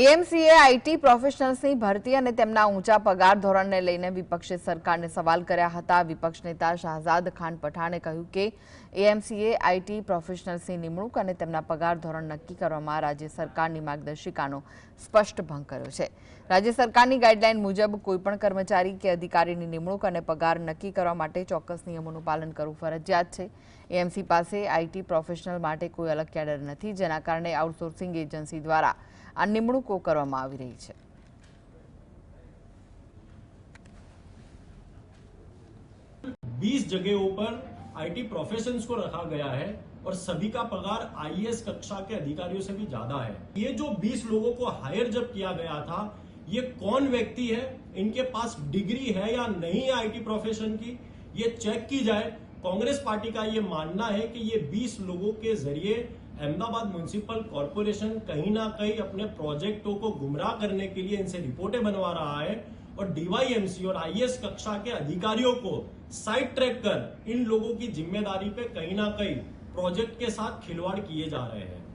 એએમસીએ IT પ્રોફેશનલ્સની ભરતી અને તેમના ઊંચા પગાર ધોરણને લઈને વિપક્ષે સરકારને સવાલ કર્યા હતા વિપક્ષ નેતા શાહજાદ ખાન પઠાણે કહ્યું કે એએમસીએ આઈટી પ્રોફેશનલ્સની નિમણૂક અને તેમના પગાર ધોરણ નક્કી કરવામાં રાજ્ય સરકારની માર્ગદર્શિકાનો સ્પષ્ટ ભંગ કર્યો છે રાજ્ય સરકારની ગાઈડલાઇન મુજબ કોઈપણ કર્મચારી કે અધિકારીની નિમણૂક અને પગાર નક્કી કરવા માટે ચોક્કસ નિયમોનું પાલન કરવું ફરજિયાત છે AMC પાસે IT પ્રોફેશનલ માટે કોઈ અલગ કેડર નથી જેના કારણે આઉટસોર્સિંગ એજન્સી દ્વારા આ નિમણૂકો કરવામાં આવી રહી છે 20 જગ્યાઓ પર IT પ્રોફેશનસકો رکھا ગયા છે અને સભી કા પગાર IAS કક્ષા કે અધિકારીઓ સબે જ્યાદા હે યે જો 20 લોગો કો હાયર জব કિયા ગયા થા યે કોન વ્યક્તિ હે ઇનકે પાસ ડિગ્રી હે યા નહીં IT પ્રોફેશન કી યે ચેક કી જાય कांग्रेस पार्टी का ये मानना है कि ये 20 लोगों के जरिए अहमदाबाद म्यूनसिपल कॉरपोरेशन कहीं ना कहीं अपने प्रोजेक्टों को गुमराह करने के लिए इनसे रिपोर्टें बनवा रहा है और डीवाईएमसी और आईएएस कक्षा के अधिकारियों को साइड ट्रैक कर इन लोगों की जिम्मेदारी पे कहीं ना कहीं प्रोजेक्ट के साथ खिलवाड़ किए जा रहे हैं